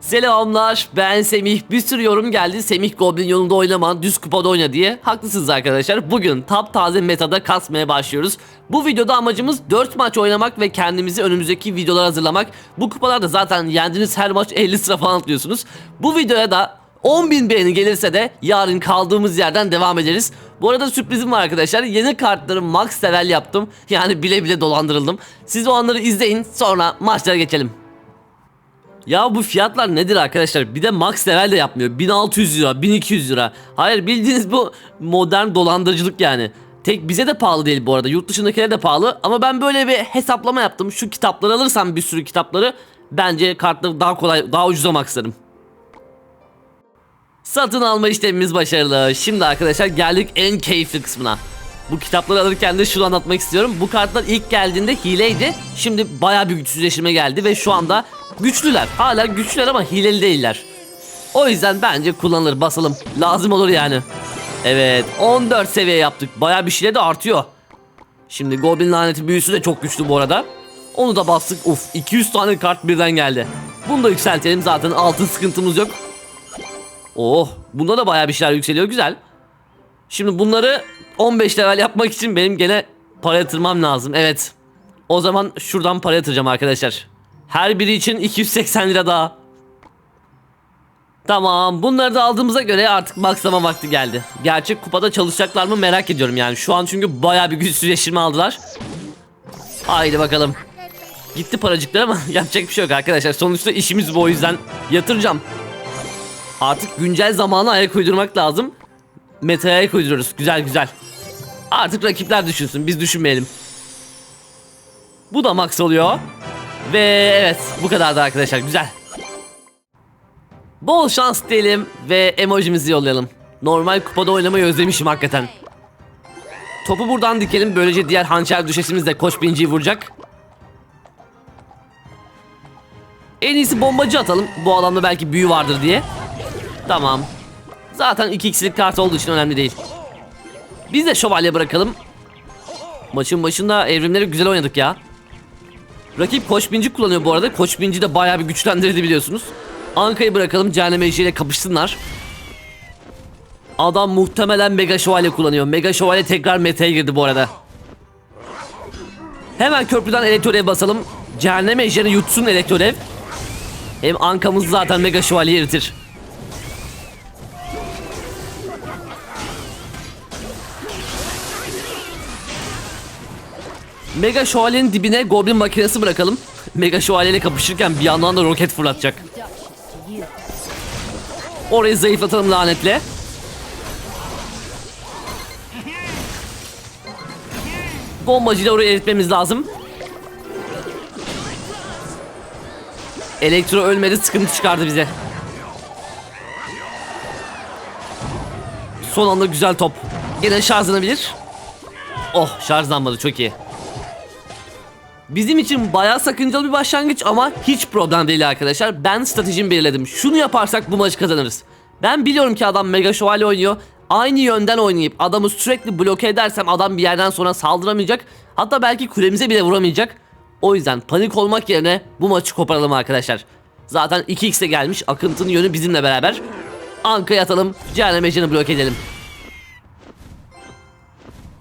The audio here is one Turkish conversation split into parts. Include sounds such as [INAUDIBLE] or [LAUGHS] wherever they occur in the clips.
Selamlar ben Semih. Bir sürü yorum geldi. Semih Goblin yolunda oynama, düz kupada oyna diye. Haklısınız arkadaşlar. Bugün taptaze metada kasmaya başlıyoruz. Bu videoda amacımız 4 maç oynamak ve kendimizi önümüzdeki videolara hazırlamak. Bu kupalarda zaten yendiğiniz her maç 50 sıra falan atlıyorsunuz. Bu videoya da 10.000 beğeni gelirse de yarın kaldığımız yerden devam ederiz. Bu arada sürprizim var arkadaşlar. Yeni kartları max level yaptım. Yani bile bile dolandırıldım. Siz o anları izleyin sonra maçlara geçelim. Ya bu fiyatlar nedir arkadaşlar? Bir de max level de yapmıyor. 1600 lira, 1200 lira. Hayır bildiğiniz bu modern dolandırıcılık yani. Tek bize de pahalı değil bu arada. Yurt dışındakilere de pahalı. Ama ben böyle bir hesaplama yaptım. Şu kitapları alırsam bir sürü kitapları bence kartları daha kolay, daha ucuza maxlarım. Satın alma işlemimiz başarılı. Şimdi arkadaşlar geldik en keyifli kısmına. Bu kitapları alırken de şunu anlatmak istiyorum. Bu kartlar ilk geldiğinde hileydi. Şimdi baya bir güçsüzleşme geldi ve şu anda güçlüler. Hala güçlüler ama hileli değiller. O yüzden bence kullanılır basalım. Lazım olur yani. Evet 14 seviye yaptık. Baya bir şeyle de artıyor. Şimdi Goblin laneti büyüsü de çok güçlü bu arada. Onu da bastık. Uf 200 tane kart birden geldi. Bunu da yükseltelim zaten altın sıkıntımız yok. Oh bunda da bayağı bir şeyler yükseliyor güzel. Şimdi bunları 15 level yapmak için benim gene para yatırmam lazım. Evet. O zaman şuradan para yatıracağım arkadaşlar. Her biri için 280 lira daha. Tamam bunları da aldığımıza göre artık maksama vakti geldi. Gerçek kupada çalışacaklar mı merak ediyorum yani. Şu an çünkü bayağı bir güçsüzleştirme aldılar. Haydi bakalım. Gitti paracıklar ama [LAUGHS] yapacak bir şey yok arkadaşlar. Sonuçta işimiz bu o yüzden yatıracağım. Artık güncel zamana ayak uydurmak lazım. Meta'ya ayak uyduruyoruz. Güzel güzel. Artık rakipler düşünsün. Biz düşünmeyelim. Bu da max oluyor. Ve evet bu kadardı arkadaşlar. Güzel. Bol şans diyelim ve emojimizi yollayalım. Normal kupada oynamayı özlemişim hakikaten. Topu buradan dikelim. Böylece diğer hançer düşesimiz de koç binciyi vuracak. En iyisi bombacı atalım. Bu alanda belki büyü vardır diye. Tamam. Zaten 2 x'lik kart olduğu için önemli değil. Biz de şövalye bırakalım. Maçın başında evrimleri güzel oynadık ya. Rakip koç binci kullanıyor bu arada. Koç binci de bayağı bir güçlendirdi biliyorsunuz. Anka'yı bırakalım. Cehenneme ile kapışsınlar. Adam muhtemelen Mega Şövalye kullanıyor. Mega Şövalye tekrar meta'ya girdi bu arada. Hemen köprüden elektrorev basalım. Cehennem ejderi yutsun elektrorev. Hem Anka'mız zaten Mega Şövalye eritir. Mega Şövalye'nin dibine Goblin makinesi bırakalım. Mega Şövalye ile kapışırken bir yandan da roket fırlatacak. Orayı zayıflatalım lanetle. Bombacıyla orayı eritmemiz lazım. Elektro ölmedi sıkıntı çıkardı bize. Son anda güzel top. Yine şarjlanabilir. Oh şarjlanmadı çok iyi. Bizim için bayağı sakıncalı bir başlangıç ama hiç problem değil arkadaşlar. Ben stratejimi belirledim. Şunu yaparsak bu maçı kazanırız. Ben biliyorum ki adam Mega Şövalye oynuyor. Aynı yönden oynayıp adamı sürekli bloke edersem adam bir yerden sonra saldıramayacak. Hatta belki kulemize bile vuramayacak. O yüzden panik olmak yerine bu maçı koparalım arkadaşlar. Zaten 2x'e gelmiş. Akıntının yönü bizimle beraber. Anka'ya atalım. Cehennem Ejder'ini bloke edelim.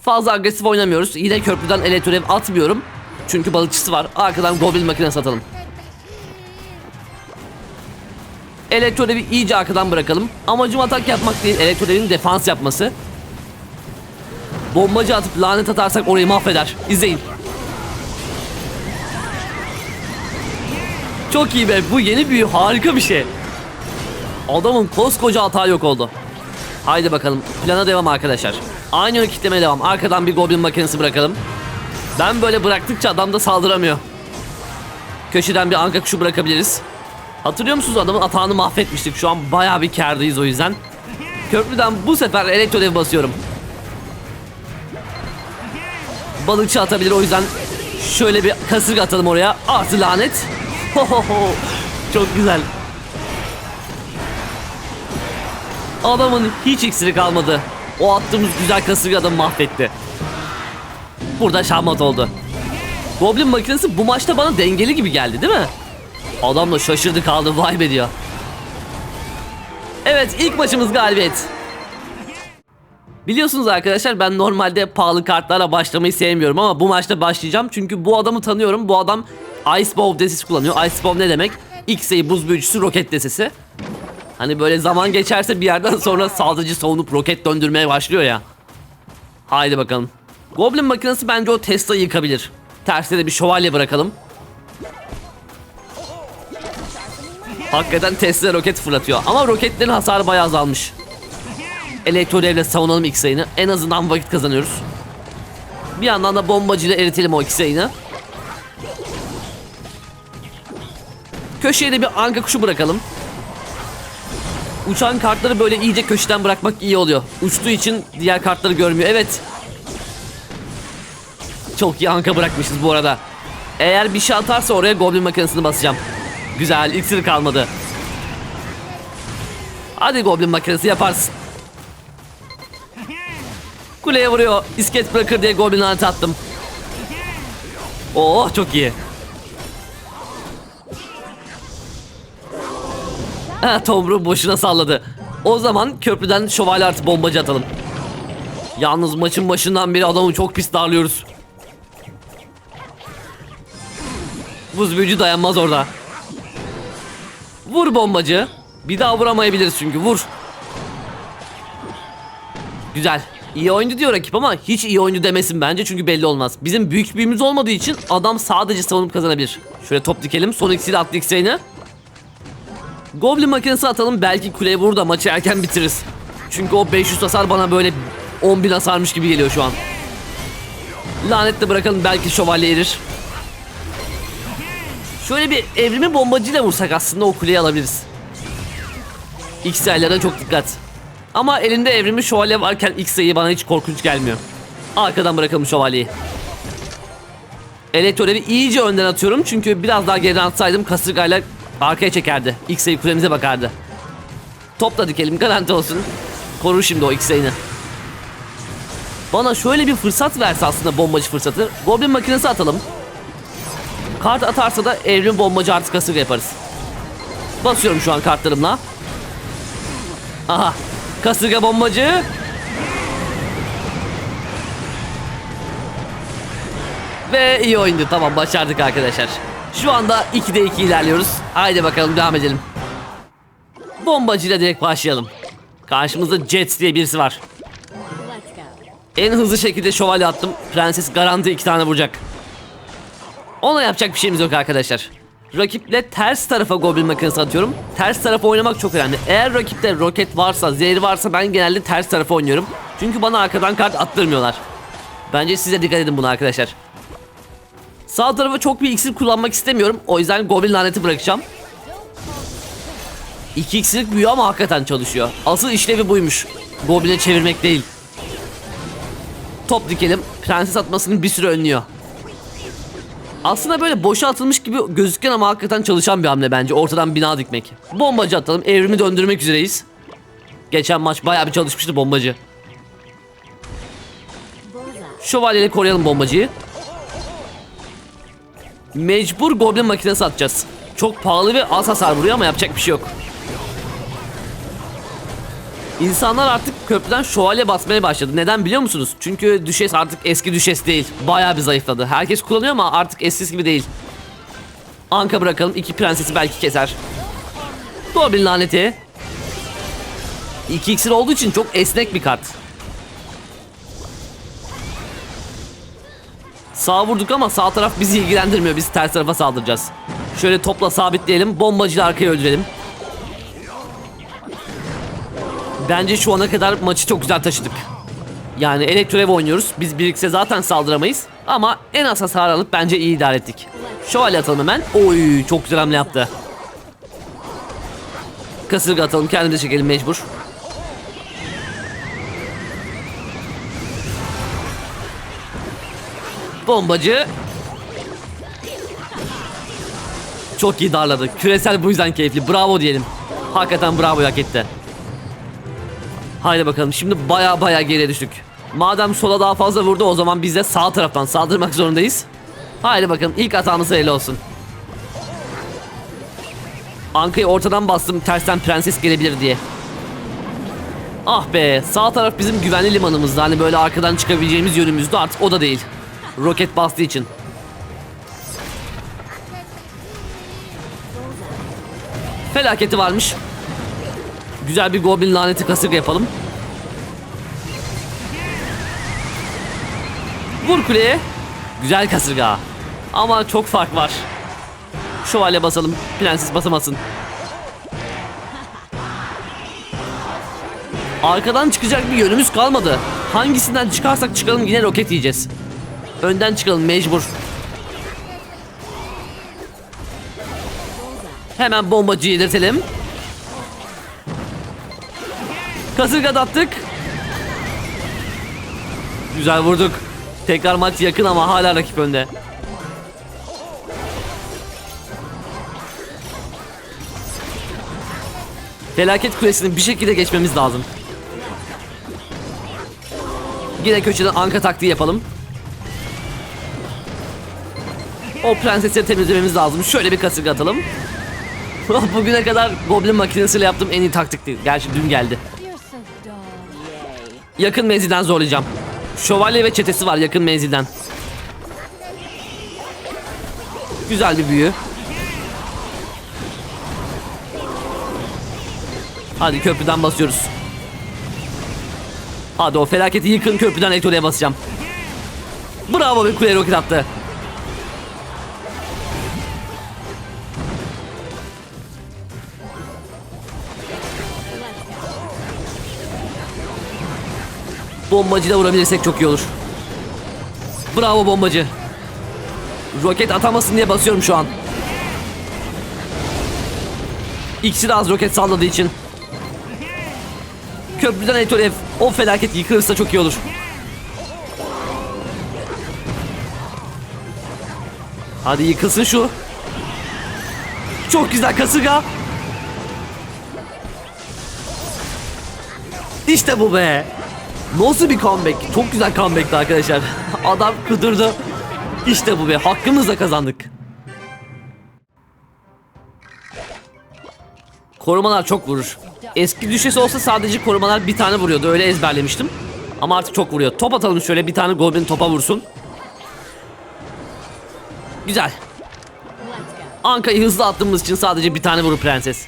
Fazla agresif oynamıyoruz. Yine köprüden elektrorev atmıyorum. Çünkü balıkçısı var. Arkadan goblin makinesi atalım. Elektrorevi iyice arkadan bırakalım. Amacım atak yapmak değil, elektrorevin defans yapması. Bombacı atıp lanet atarsak orayı mahveder. İzleyin. Çok iyi be. Bu yeni büyü harika bir şey. Adamın koskoca hata yok oldu. Haydi bakalım. Plana devam arkadaşlar. Aynı kitlemeye devam. Arkadan bir goblin makinesi bırakalım. Ben böyle bıraktıkça adam da saldıramıyor. Köşeden bir anka kuşu bırakabiliriz. Hatırlıyor musunuz adamın atağını mahvetmiştik. Şu an bayağı bir kardayız o yüzden. Köprüden bu sefer elektrodev basıyorum. Balıkçı atabilir o yüzden şöyle bir kasırga atalım oraya. Artı lanet. Hohoho. Çok güzel. Adamın hiç iksiri kalmadı. O attığımız güzel kasırga adamı mahvetti. Burada şahmat oldu. Goblin makinesi bu maçta bana dengeli gibi geldi değil mi? Adam da şaşırdı kaldı vay be diyor. Evet ilk maçımız galibiyet. Biliyorsunuz arkadaşlar ben normalde pahalı kartlarla başlamayı sevmiyorum ama bu maçta başlayacağım. Çünkü bu adamı tanıyorum. Bu adam Ice Bomb desesi kullanıyor. Ice Bomb ne demek? X-Ray buz büyücüsü roket desesi. Hani böyle zaman geçerse bir yerden sonra saldırıcı savunup roket döndürmeye başlıyor ya. Haydi bakalım. Goblin makinesi bence o Tesla'yı yıkabilir. Tersine de bir şövalye bırakalım. Hakikaten Tesla roket fırlatıyor. Ama roketlerin hasarı bayağı azalmış. Elektro devle savunalım X sayını. En azından vakit kazanıyoruz. Bir yandan da bombacıyla eritelim o X sayını. Köşeye de bir anka kuşu bırakalım. Uçan kartları böyle iyice köşeden bırakmak iyi oluyor. Uçtuğu için diğer kartları görmüyor. Evet. Çok iyi anka bırakmışız bu arada. Eğer bir şey atarsa oraya goblin makinesini basacağım. Güzel iksir kalmadı. Hadi goblin makinesi yaparsın. Kuleye vuruyor. İskelet bırakır diye goblin laneti attım. Oh çok iyi. Ha, Tomru boşuna salladı. O zaman köprüden şövalye artı bombacı atalım. Yalnız maçın başından beri adamı çok pis darlıyoruz. Buz büyücü dayanmaz orada. Vur bombacı. Bir daha vuramayabiliriz çünkü vur. Güzel. İyi oyuncu diyor rakip ama hiç iyi oyuncu demesin bence çünkü belli olmaz. Bizim büyük büyümüz olmadığı için adam sadece savunup kazanabilir. Şöyle top dikelim. Son ikisiyle atlı X-Ray'ini. Goblin makinesi atalım belki kuleye vurur da maçı erken bitiririz. Çünkü o 500 hasar bana böyle 10.000 hasarmış gibi geliyor şu an. Lanetle bırakalım belki şövalye erir. Şöyle bir evrimi bombacıyla vursak aslında o kuleyi alabiliriz. X-Ray'lara çok dikkat. Ama elinde evrimi şövalye varken X-Ray'i bana hiç korkunç gelmiyor. Arkadan bırakalım şövalyeyi. Elektroleri iyice önden atıyorum çünkü biraz daha geriden atsaydım kasırgayla arkaya çekerdi. X-Ray kulemize bakardı. Top da dikelim garanti olsun. Korur şimdi o X-Ray'ini. Bana şöyle bir fırsat verse aslında bombacı fırsatı. Goblin makinesi atalım. Kart atarsa da evrim bombacı artı kasırga yaparız. Basıyorum şu an kartlarımla. Aha. Kasırga bombacı. Ve iyi oyundu. Tamam başardık arkadaşlar. Şu anda 2'de 2 ilerliyoruz. Haydi bakalım devam edelim. Bombacıyla direkt başlayalım. Karşımızda Jets diye birisi var. En hızlı şekilde şövalye attım. Prenses garanti iki tane vuracak. Ona yapacak bir şeyimiz yok arkadaşlar. Rakiple ters tarafa goblin makinesi atıyorum. Ters tarafa oynamak çok önemli. Eğer rakipte roket varsa, zehir varsa ben genelde ters tarafa oynuyorum. Çünkü bana arkadan kart attırmıyorlar. Bence size dikkat edin buna arkadaşlar. Sağ tarafa çok bir iksir kullanmak istemiyorum. O yüzden goblin laneti bırakacağım. İki iksirlik büyü ama hakikaten çalışıyor. Asıl işlevi buymuş. Goblin'e çevirmek değil. Top dikelim. Prenses atmasını bir süre önlüyor. Aslında böyle boşa atılmış gibi gözüken ama hakikaten çalışan bir hamle bence. Ortadan bina dikmek. Bombacı atalım. Evrimi döndürmek üzereyiz. Geçen maç bayağı bir çalışmıştı bombacı. Şövalyeyle koruyalım bombacıyı. Mecbur goblin makinesi atacağız. Çok pahalı ve az hasar vuruyor ama yapacak bir şey yok. İnsanlar artık köprüden şövalye basmaya başladı. Neden biliyor musunuz? Çünkü düşes artık eski düşes değil. Bayağı bir zayıfladı. Herkes kullanıyor ama artık eskisi gibi değil. Anka bırakalım. iki prensesi belki keser. Goblin laneti. İki iksir olduğu için çok esnek bir kart. Sağ vurduk ama sağ taraf bizi ilgilendirmiyor. Biz ters tarafa saldıracağız. Şöyle topla sabitleyelim. Bombacıyı arkaya öldürelim. Bence şu ana kadar maçı çok güzel taşıdık. Yani elektroev oynuyoruz. Biz birlikte zaten saldıramayız. Ama en az hasar alıp bence iyi idare ettik. Şövalye atalım hemen. Oy çok güzel hamle yaptı. Kasırga atalım. Kendimize çekelim mecbur. Bombacı. Çok iyi darladı. Küresel bu yüzden keyifli. Bravo diyelim. Hakikaten bravo hak etti. Haydi bakalım şimdi baya baya geriye düştük. Madem sola daha fazla vurdu o zaman biz de sağ taraftan saldırmak zorundayız. Haydi bakalım ilk hatamız hayırlı olsun. Anka'yı ortadan bastım tersten prenses gelebilir diye. Ah be sağ taraf bizim güvenli limanımızdı. Hani böyle arkadan çıkabileceğimiz yönümüzdü artık o da değil. Roket bastığı için. Felaketi varmış. Güzel bir goblin laneti kasırga yapalım. Vur kuleye. Güzel kasırga. Ama çok fark var. Şövalye basalım. Prenses basamasın. Arkadan çıkacak bir yönümüz kalmadı. Hangisinden çıkarsak çıkalım yine roket yiyeceğiz. Önden çıkalım mecbur. Hemen bombacıyı yedirtelim. Kasırga attık. Güzel vurduk. Tekrar maç yakın ama hala rakip önde. Felaket kulesini bir şekilde geçmemiz lazım. Yine köşeden anka taktiği yapalım. O prensesleri temizlememiz lazım. Şöyle bir kasırga atalım. [LAUGHS] Bugüne kadar Goblin makinesiyle yaptığım en iyi taktikti. Gerçi dün geldi. Yakın menzilden zorlayacağım. Şövalye ve çetesi var yakın menzilden. Güzel bir büyü. Hadi köprüden basıyoruz. Hadi o felaketi yıkın köprüden elektroya basacağım. Bravo bir kule roket attı. Bombacıyla vurabilirsek çok iyi olur. Bravo bombacı. Roket atamasın diye basıyorum şu an. İkisi de az roket salladığı için. Köprüden Etorev o felaket yıkılırsa çok iyi olur. Hadi yıkılsın şu. Çok güzel kasırga. İşte bu be. Nasıl bir comeback? Çok güzel comeback'ti arkadaşlar. [LAUGHS] Adam kudurdu. İşte bu be. Hakkımızla kazandık. Korumalar çok vurur. Eski düşesi olsa sadece korumalar bir tane vuruyordu. Öyle ezberlemiştim. Ama artık çok vuruyor. Top atalım şöyle bir tane goblin topa vursun. Güzel. Anka'yı hızlı attığımız için sadece bir tane vurur prenses.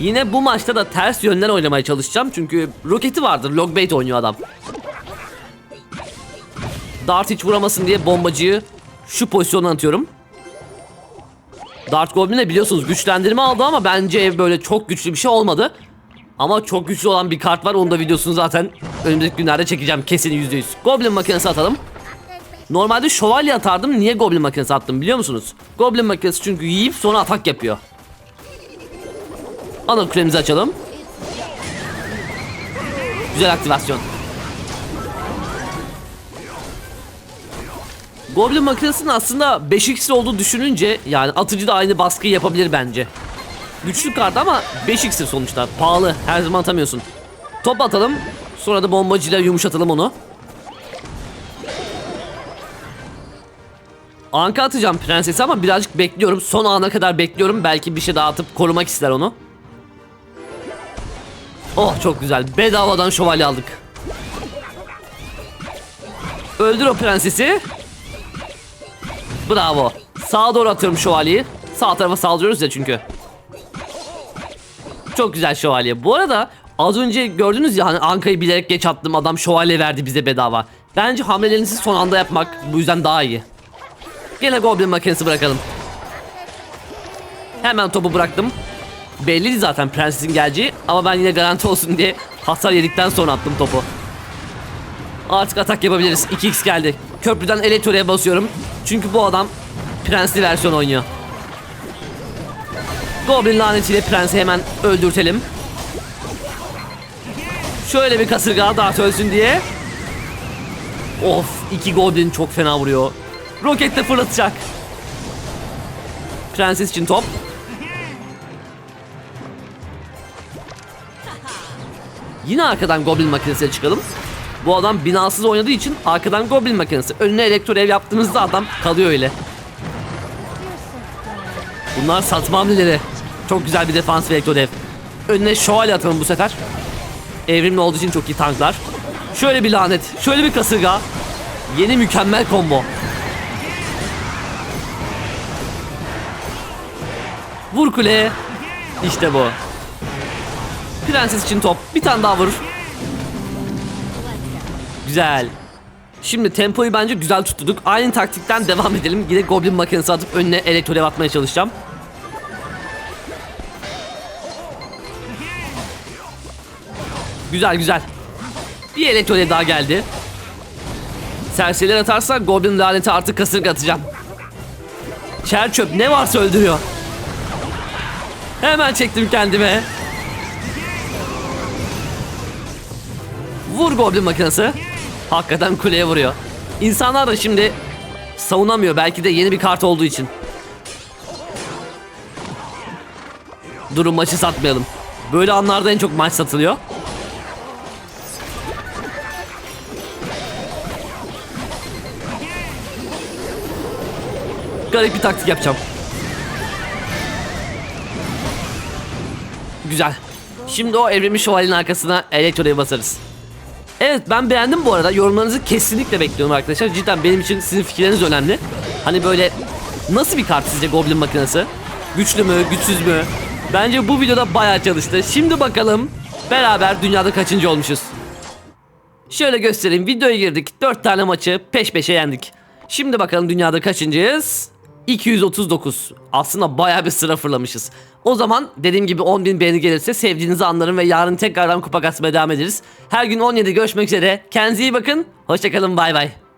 Yine bu maçta da ters yönden oynamaya çalışacağım çünkü roketi vardır. Logbait oynuyor adam. Dart hiç vuramasın diye bombacıyı şu pozisyona atıyorum. Dart Goblin'e biliyorsunuz güçlendirme aldı ama bence böyle çok güçlü bir şey olmadı. Ama çok güçlü olan bir kart var. Onun da videosunu zaten önümüzdeki günlerde çekeceğim kesin %100. Goblin makinesi atalım. Normalde şövalye atardım. Niye Goblin makinesi attım biliyor musunuz? Goblin makinesi çünkü yiyip sonra atak yapıyor. Ana kulemizi açalım. Güzel aktivasyon. Goblin makinesinin aslında 5x olduğu düşününce yani atıcı da aynı baskıyı yapabilir bence. Güçlü kart ama 5x'tir sonuçta. Pahalı. Her zaman atamıyorsun. Top atalım. Sonra da bombacıyla yumuşatalım onu. Anka atacağım prensesi ama birazcık bekliyorum. Son ana kadar bekliyorum. Belki bir şey daha atıp korumak ister onu. Oh çok güzel. Bedavadan şövalye aldık. Öldür o prensesi. Bravo. Sağa doğru atıyorum şövalyeyi. Sağ tarafa saldırıyoruz ya çünkü. Çok güzel şövalye. Bu arada az önce gördünüz ya hani Anka'yı bilerek geç attım. Adam şövalye verdi bize bedava. Bence hamlelerinizi son anda yapmak bu yüzden daha iyi. Gene Goblin makinesi bırakalım. Hemen topu bıraktım. Belliydi zaten prensesin geleceği ama ben yine garanti olsun diye hasar yedikten sonra attım topu. Artık atak yapabiliriz. 2x geldi. Köprüden elektroya basıyorum. Çünkü bu adam prensli versiyon oynuyor. Goblin lanetiyle prensi hemen öldürtelim. Şöyle bir kasırga daha ölsün diye. Of iki goblin çok fena vuruyor. Roket de fırlatacak. Prenses için top. Yine arkadan goblin makinesiyle çıkalım. Bu adam binasız oynadığı için arkadan goblin makinesi. Önüne elektro ev yaptığımızda adam kalıyor öyle. Bunlar satma hamleleri. Çok güzel bir defans ve ektodev. Önüne şövalye atalım bu sefer. Evrimli olduğu için çok iyi tanklar. Şöyle bir lanet, şöyle bir kasırga. Yeni mükemmel combo. Vur kuleye. İşte bu. Prenses için top. Bir tane daha vur. Güzel. Şimdi tempoyu bence güzel tutturduk. Aynı taktikten devam edelim. Yine Goblin makinesi atıp önüne elektrolev atmaya çalışacağım. Güzel güzel. Bir elektrolev daha geldi. Serseriler atarsa Goblin laneti artık kasırga atacağım. Çer çöp ne varsa öldürüyor. Hemen çektim kendime. Vur Goblin makinesi. Hakikaten kuleye vuruyor. İnsanlar da şimdi savunamıyor. Belki de yeni bir kart olduğu için. Durun maçı satmayalım. Böyle anlarda en çok maç satılıyor. Garip bir taktik yapacağım. Güzel. Şimdi o evrilmiş şövalyenin arkasına elektroya basarız. Evet ben beğendim bu arada. Yorumlarınızı kesinlikle bekliyorum arkadaşlar. Cidden benim için sizin fikirleriniz önemli. Hani böyle nasıl bir kart sizce Goblin makinesi? Güçlü mü, güçsüz mü? Bence bu videoda bayağı çalıştı. Şimdi bakalım beraber dünyada kaçıncı olmuşuz? Şöyle göstereyim. Videoya girdik. 4 tane maçı peş peşe yendik. Şimdi bakalım dünyada kaçıncıyız? 239. Aslında bayağı bir sıra fırlamışız. O zaman dediğim gibi 10.000 beğeni gelirse sevdiğinizi anlarım ve yarın tekrardan kupa kasmaya devam ederiz. Her gün 17 görüşmek üzere. Kendinize iyi bakın. Hoşçakalın bay bay.